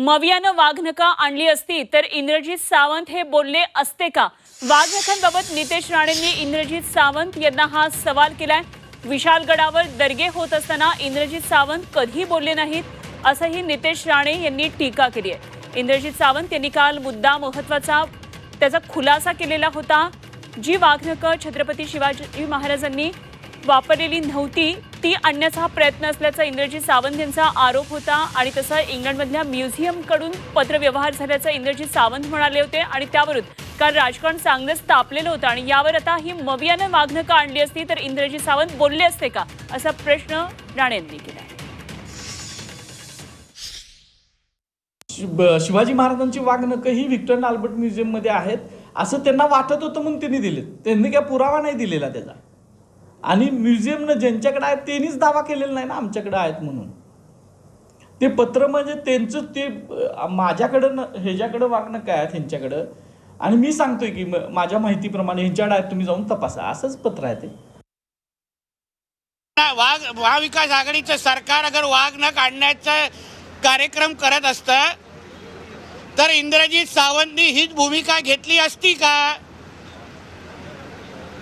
मवियानं वाघनका आणली असती तर इंद्रजित सावंत हे बोलले असते का? वाघनखांबाबत नितेश राणेंनी इंद्रजित सावंत यांना हा सवाल केलाय. विशालगडावर दर्गे होत असताना इंद्रजित सावंत कधी बोलले नाहीत असंही नितेश राणे यांनी टीका केली आहे. इंद्रजित सावंत यांनी काल मुद्दा महत्त्वाचा त्याचा खुलासा केलेला होता. जी वाघनकं छत्रपती शिवाजी महाराजांनी वापरलेली नव्हती ती आणण्याचा हा प्रयत्न असल्याचा इंद्रजीत सावंत यांचा आरोप होता आणि तसं इंग्लंडमधल्या म्युझियमकडून पत्रव्यवहार झाल्याचं इंद्रजीत सावंत म्हणाले होते आणि त्यावरून काल राजकारण चांगलंच तापलेलं होतं आणि यावर आता ही मवियानं वाघनकं आणली असती तर इंद्रजीत सावंत बोलले असते का? असा प्रश्न राणे यांनी केला. शिवाजी महाराजांची वाघनकं ही व्हिक्टर अल्बर्ट म्युझियममध्ये आहेत असं त्यांना वाटत होतं म्हणून त्यांनी दिले त्यांनी काय पुरावा नाही दिलेला त्याचा. आणि म्युझियमनं ज्यांच्याकडे आहे त्यांनीच दावा केलेला नाही ना आमच्याकडे आहेत म्हणून. ते पत्र म्हणजे त्यांचं ते माझ्याकडं न ह्याच्याकडं वागणं काय आहे ह्यांच्याकडं? आणि मी सांगतोय की म- माझ्या माहितीप्रमाणे ह्यांच्याकडे आहेत तुम्ही जाऊन तपासा. असंच पत्र आहे ते. वाघ महाविकास आघाडीचं सरकार अगर वाघ न काढण्याचा कार्यक्रम करत असतं तर इंद्रजीत सावंतनी हीच भूमिका घेतली असती का?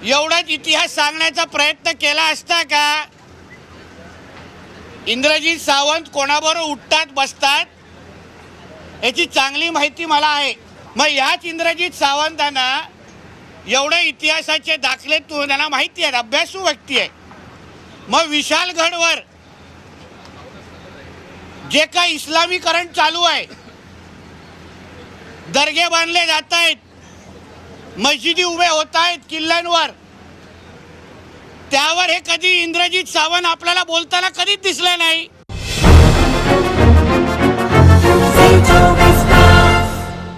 एवढाच इतिहास सांगण्याचा प्रयत्न केला असता का? इंद्रजित सावंत कोणाबरोबर उठतात बसतात? याची चांगली माहिती मला आहे. मग ह्याच इंद्रजित सावंतांना एवढे इतिहासाचे दाखले तू त्यांना माहिती आहेत अभ्यासू व्यक्ती आहे मग विशालगडवर जे काही इस्लामीकरण चालू आहे दर्गे बांधले जात आहेत. मस्जिदी उभे होत आहेत किल्ल्यांवर. त्यावर हे कधी इंद्रजित सावंत आपल्याला बोलताना कधीच दिसलं नाही.